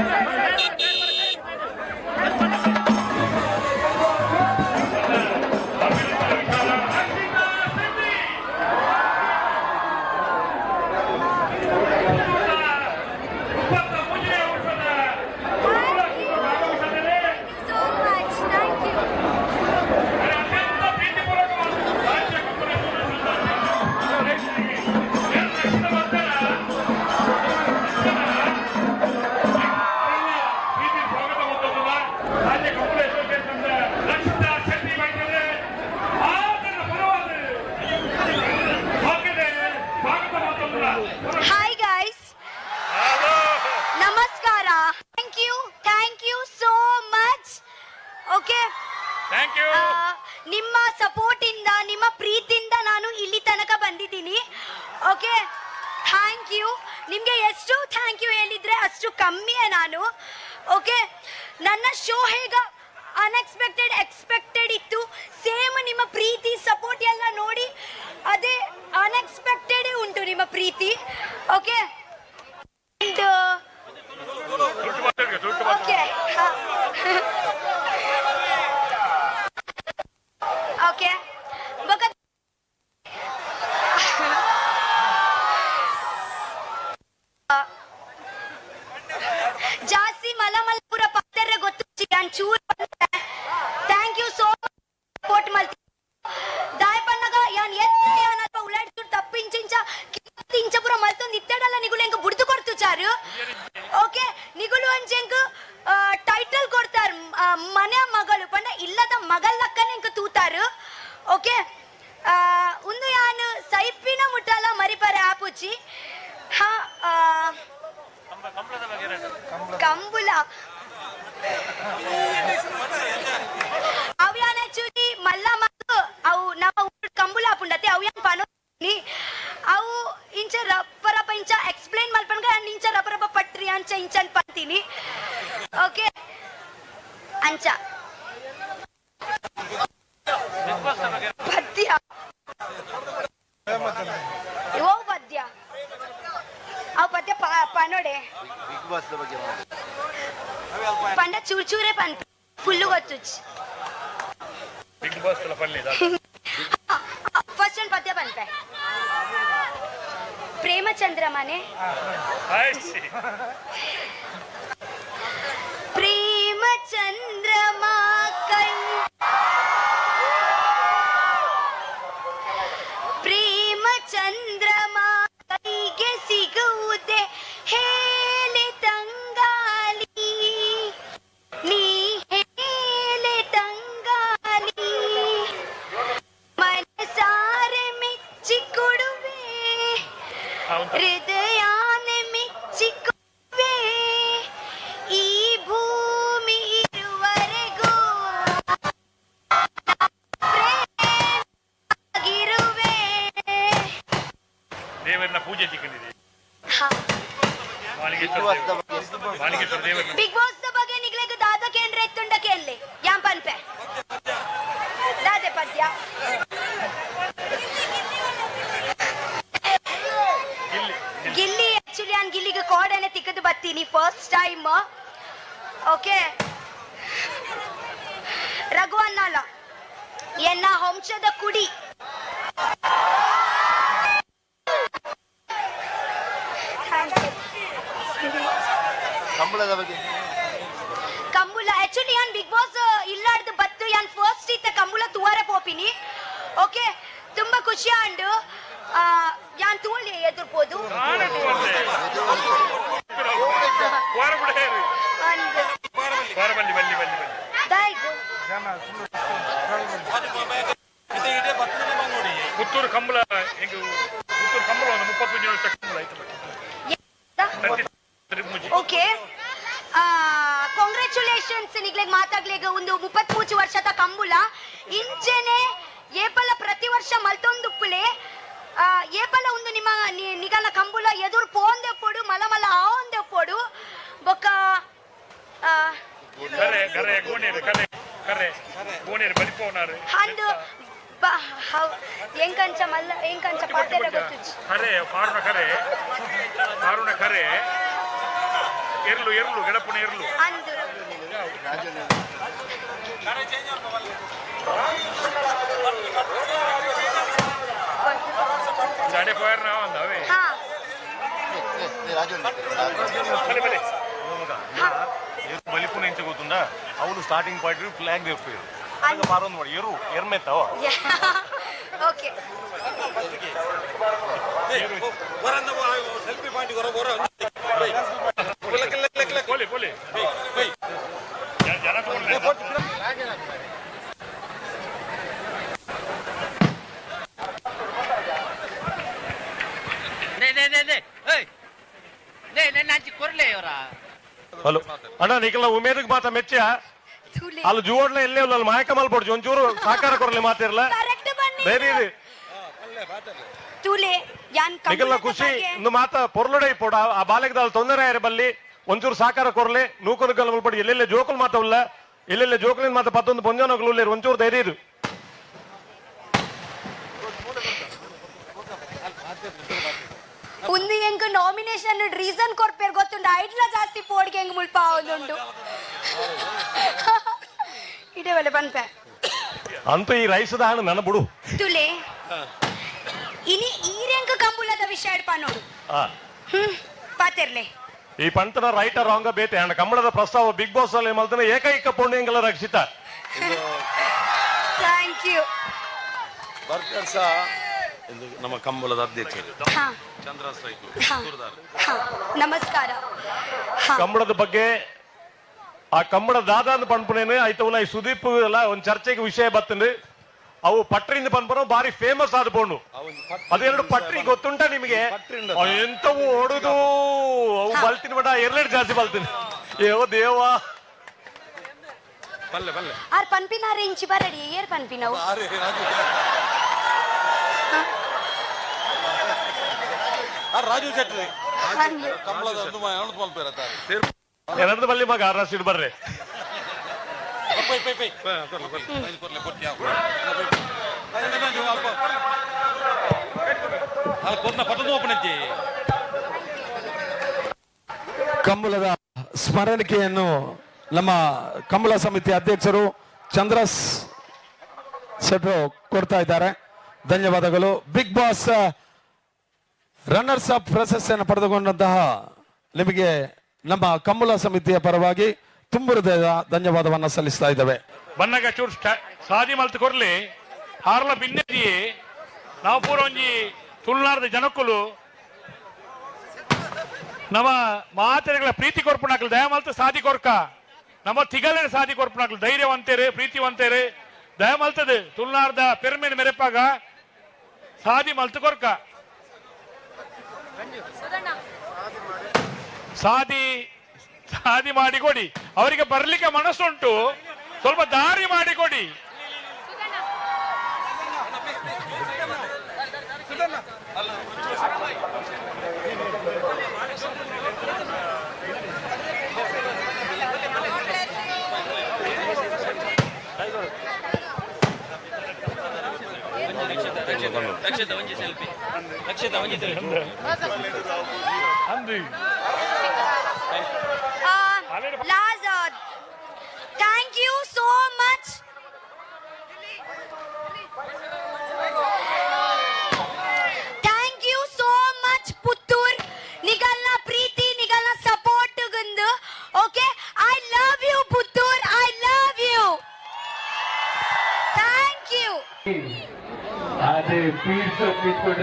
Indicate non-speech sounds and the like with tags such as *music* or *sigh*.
Yeah. ನಿಮಗೆ ಎಷ್ಟು thank you ಹೇಳಿದ್ರೆ ಅಷ್ಟು ಕಮ್ಮಿಯೇ ನಾನು ಓಕೆ ನನ್ನ ಶೋ ಹೇಗ ಅನ್ಎಕ್ಸ್ಪೆಕ್ಟೆಡ್ ಎಕ್ಸ್ಪೆಕ್ಟೆಡ್ ಇತ್ತು. ಸೇಮ್ ನಿಮ್ಮ ಪ್ರೀತಿ ಸಪೋರ್ಟ್ ಎಲ್ಲ ನೋಡಿ, ಅದೇ ಅನ್ಎಕ್ಸ್ಪೆಕ್ಟೆಡೇ ಉಂಟು ನಿಮ್ಮ ಪ್ರೀತಿ ಓಕೆ ಜಾಸ್ತಿ ಮಲಮಲ್ಲಪುರ ಪತ್ತರ ಗೊತ್ತು ನಾನು ಚೂರ್ thank you so much support ಮಲ್ತಿ ದಾಯಪನ್ನಗ ಯಾನ್ ಎತ್ತೆ ಯಾನ್ ಅಲ್ಪ ಉಲಾಡ್ತು ತಪ್ಪಿಂಚಿಂಚ ಕಿತ್ತಿಂಚಪುರ ಮಲ್ತೊಂದು ಇತ್ತಡಲ್ಲ ನಿಗುಲು ಹೆಂಗ ಬುಡ್ದು ಕೊಡ್ತು ಚಾರು ಓಕೆ ನಿಗುಲು ಅಂಚೆಂಗ್ ಟೈಟಲ್ ಕೊಡ್ತಾರ ಮನೆ ಮಗಳು ಪಂಡ ಇಲ್ಲದ ಮಗಲ್ಲಕ್ಕನೆ ಇಂಕ ತೂತಾರು ಓಕೆ ಒಂದು ಯಾನ್ ಸೈಪಿನ ಮುಟ್ಟಲ್ಲ ಮರಿಪರೆ ಆಪುಚಿ ಹಾ ಆ, ಕಂಬುಲ ಅವ್ಯಾನ ಆಕ್ಚುಲಿ ಮಲ್ಲ ಮತ್ತು ಅವು ನಮ್ಮ ಊರ್ ಕಂಬುಲ ಪುಂಡತೆ ಅವ್ಯಾನ್ ಪನೋನಿ ಅವು ಇಂಚ ರಪ್ಪರಪ್ಪ ಇಂಚ ಎಕ್ಸ್ಪ್ಲೈನ್ ಮಲ್ಪನ್ಗ ಇಂಚ ರಪ್ಪರಪ್ಪ ಪಟ್ರಿ ಅಂಚ ಇಂಚನ್ ಪಂತೀನಿ ಓಕೆ ಅಂಚ ಓ ಪದ್ಯ. ಅವು ಪದ್ಯ ಪನೋಡೆ. ಪಂಡ ಚೂರ್ ಚೂರೇ ಪನ್ ಫುಲ್ಲು ಗೊತ್ತು. *laughs* ಫಸ್ಟ್ ಒಂದು ಪದ್ಯ ಬಂತೆ. ಪ್ರೇಮಚಂದ್ರ ಮನೆ. ಪ್ರೇಮಚಂದ್ರ ಪ್ರೇಮ ಟೈಮ್ ಓಕೆ ರಘು ಅನ್ನಲ್ಲ ಎನ್ನ ವಂಶದ ಕುಡಿ. ಕಂಬಳದ ಬಗ್ಗೆ. ಕಂಬುಲ ಆಕ್ಚುಲಿ ಯಾನ್ ಬಿಗ್ ಬಾಸ್ ಇಲ್ಲಾಡ್ದು ಬತ್ತು ಯಾನ್ ಫಸ್ಟ್ ಇತ್ತ ಕಂಬುಲ ತೂವರೆ ಪೋಪಿನಿ. ಓಕೆ ತುಂಬಾ ಖುಷಿ ಅಂಡು ಆ, ಯಾನ್ ತೂಳಿ ಎದುರ್ಬೋದು ನಾನದು ಒಂದೇ ವಾರ ಬಿಡ ಹೇಳಿ ಅಂದ್ ವಾರ ಬಲ್ಲಿ ಬಲ್ಲಿ ಬಲ್ಲಿ ಬಲ್ಲಿ ದಾಯ್ಗು ಪುತ್ತೂರು ಕಂಬಳ ಹೆಂಗ ಪುತ್ತೂರು ಕಂಬಳ ಒಂದು ಮುಪ್ಪತ್ತು ಜನ ಕಂಬಳ ಆಯ್ತು ಓಕೆ ಕಾಂಗ್ರ್ಯಾಚುಲೇಷನ್ಸ್ ನಿಗ್ಲೆಗ್ ಮಾತಾಗ್ಲಿಗ ಒಂದು ಮುಪ್ಪತ್ ಮೂಚು ವರ್ಷದ ಕಂಬುಲ. ಇಂಚೆನೆ ಏಪಲ ಪ್ರತಿ ವರ್ಷ ಮಲ್ತೊಂದುಪ್ಪುಲೆ ಆ, ಏಪಲ ಒಂದು ನಿಮ್ಮ ನಿಗಲ ಕಂಬುಲ ಎದುರು ಪೋಂದೆ ಪೋಡು ಮಲ ಮಲ ಆವಂದೆ ಪೋಡು ಬೊಕ್ಕ ಆ, ಕರೆ ಕರೆ ಗೋಣಿಯರು ಕರೆ ಕರೆ. ಗೋಣಿಯರು ಬಲಿಪೋನಾರು ಅಂದು ಬ- ಹೌ- ಎಂಕಂಚ ಮಲ್ಲ ಎಂಕಂಚ ಪದ್ಯದ ಗೊತ್ತು ಕರೆ ಪಾರುಣ ಕರೆ. ಪಾರುಣ ಕರೆ. ಎರ್ಲು ಎರ್ಲು ಗಡಪುನ ಸ್ಟಾರ್ಟಿಂಗ್ ಪಾಯಿಂಟ್ ಫ್ಲಾಗ್ ಇರ್ತೀವಿ ಅಲ್ಲಿಗೆ ಮಾರೋದು ನೋಡಿ ಇರು ಎರ್ಮೆತ್ತಾವ ಓಕೆ ಸೆಲ್ಫಿ ಪಾಯಿಂಟ್ ಹೊರಗೆ ಹೊರ ಕೊಲಿ ಕೊಲಿ ಜನ ಹಲೋ ಅಣ್ಣ ನಿಖಿಲ ಉಮೇದಕ್ಕೆ ಮಾತ್ರ ಮೆಚ್ಚ ಅಲ್ಲಿ ಜೋಡ್ಲ ಎಲ್ಲೇ ಇಲ್ಲ ಅಲ್ಲಿ ಮಾಯಕ ಮಲ್ಪಡ್ಜಿ ಒಂಚೂರು ಸಾಕಾರ ಕೊರಲಿ ಮಾತಿರಲ್ಲ ಯಾನ್ ನಿಖಿಲ ಕಂಬಳದ ಖುಷಿ ಇನ್ನು ಇಂದು ಮಾತ ಪೊರ್ಲುಡೈ ಪೋಡ ಆ ಬಾಲಕದ ತೊಂದರೆ ಆಯ್ರ ಬಲ್ಲಿ ಒಂಚೂರು ಸಾಕಾರ ಕೊರಲೆ ನೂಕದ ಗಲ್ ಮಲ್ಪಡಿ ಎಲ್ಲೆಲ್ಲ ಜೋಕುಲ್ ಮಾತವಲ್ಲ ಎಲ್ಲೆಲ್ಲ ಜೋಕುಲಿನ ಮಾತ ಪತ್ತೊಂದು ಪೊಂಜನಗಳು ಒಂಚೂರು ಧೈರ್ಯ ಉಂದಿ ಉಂದು ಹೆಂಗ್ ನಾಮಿನೇಷನ್ ರೀಸನ್ ಕೊರ್ಪೇರ್ ಗೊತ್ತುಂಡು? ಐಡ್ಲ ಜಾಸ್ತಿ ಪೋಡ್ಗೆ ಹೆಂಗ್ ಮುಲ್ಪ ಆವೊಂದುಂಡು ಇಡೆ ಬಂತ. ಅಂತೂ ಈ ರೈಸದ ಹಣ್ಣು ನನ್ನ ಬಿಡು ತುಲೆ ಇನಿ ರಂಗ ಕಂಬುಲದ ವಿಷಯ ಇಡ್ಪ ನೋಡು. ಆ. ಹ್ಮ್ ಪಾತಿರ್ಲೆ. ಈ ಪಂತನ ರೈಟ ರಾಂಗ ಬೇತೆ ಅಣ್ಣ ಕಂಬಳದ ಪ್ರಸ್ತಾವ ಬಿಗ್ ಬಾಸ್ ಅಲ್ಲಿ ಮಲ್ತನ ಏಕೈಕ ಪುಣ್ಯಂಗಲ ರಕ್ಷಿತ. ಥ್ಯಾಂಕ್ ಯು ಬರ್ಕರ್ಸ ಇದು ನಮ್ಮ ಕಂಬಳದ ಅಧ್ಯಕ್ಷರು. ಹಾ. ಚಂದ್ರ ಸೈಕು ಹಾ. ಹಾ. ನಮಸ್ಕಾರ. ಹಾ. ಕಂಬಳದ ಬಗ್ಗೆ ಆ ಕಂಬಳ ದಾದಾಂದ್ ಅಂತ ಪಂಪನೇನು ಆಯ್ತವಲ್ಲ ಈ ಸುದೀಪ್ ಎಲ್ಲ ಒಂದು ಚರ್ಚೆಗೆ ವಿಷಯ ಬತ್ತಂದು ಅವು ಪಟ್ರಿಂದ ಪನ್ಪನ ಬಾರಿ ಫೇಮಸ್ ಆದ ಪೋಣು ಅದೆರಡು ಪಟ್ರಿ ಗೊತ್ತುಂಟ ನಿಮಗೆ? ಅವ್ ಎಂತವು ಹೊಡೆದು? ಅವು ಬಲ್ತಿನ ಮಟ ಎರಡೆರಡು ಜಾಸ್ತಿ ಬಲ್ತೀನಿ. ಏವೋ ದೇವಾ ಬಲ್ಲೆ ಬಲ್ಲೆ. ಆರ್ ಪನ್ಪಿನಾರೆ ಇಂಚಿ ಬರಡಿ ಏರ್ ಪನ್ಪಿನವು ಆರೆ ರಾಜು ರಾಜು ಶೆಟ್ಟಿ ಕಂಬಳದ ಒಂದು ಅವನು ಮಲ್ಪೇರತ್ತಾರೆ ಸೇರ್ ಎರಡದ ಬಲ್ಲಿ ಮಗ ಆರ್ ಸೀಟ್ ಬರ್ರಿ. ಕಂಬಳದ ಸ್ಮರಣಿಕೆಯನ್ನು ನಮ್ಮ ಕಂಬಳ ಸಮಿತಿ ಅಧ್ಯಕ್ಷರು ಚಂದ್ರಸ್ ಶೆಟ್ರು ಕೊಡ್ತಾ ಇದ್ದಾರೆ. ಧನ್ಯವಾದಗಳು. ಬಿಗ್ ಬಾಸ್ ರನ್ನರ್ಸ್ ಅಪ್ ಪ್ರಶಸ್ತಿಯನ್ನು ಪಡೆದುಕೊಂಡಂತಹ ನಿಮಗೆ ನಮ್ಮ ಕಂಬಳ ಸಮಿತಿಯ ಪರವಾಗಿ ತುಂಬು ಹೃದಯದ ಧನ್ಯವಾದವನ್ನ ಸಲ್ಲಿಸ್ತಾ ಇದ್ದೇವೆ. ಬನ್ನಗ ಚೂರು ಸಾದಿ ಮಲ್ತು ಕೊರ್ಲಿ ಹಾರ್ಲ ಬಿನ್ನೆದಿ ನಾವು ಪೂರ ಒಂಜಿ ತುಳುನಾಡದ ಜನಕ್ಕಲು ನಮ್ಮ ಮಾತೆಗಳ ಪ್ರೀತಿ ಕೊರ್ಪುಣಾಕಲು ದಯ ಮಲ್ತು ಸಾದಿ ಕೊರ್ಕ. ನಮ್ಮ ತಿಗಲಿನ ಸಾದಿ ಕೊರ್ಪುಣಾಕಲು ಪ್ರೀತಿ ಪ್ರೀತಿವಂತೇರು. ದಯ ಮಲ್ತದು ತುಳುನಾಡದ ಪೆರ್ಮೆನ್ ಮೆರೆಪಾಗ ಸಾದಿ ಮಲ್ತು ಕೊರ್ಕ. ಸಾದಿ ಸಾದಿ ಮಾಡಿಕೊಡಿ ಅವರಿಗೆ ಬರ್ಲಿಕ್ಕೆ ಮನಸ್ಸುಂಟು ಸ್ವಲ್ಪ ದಾರಿ ಮಾಡಿಕೊಡಿ ರಕ್ಷಿತ ಒಂಜಿ ಸೆಲ್ಫಿ ರಕ್ಷಿತ ಒಂಜಿ ಸೆಲ್ಫಿ ಅಂದು the peace of people.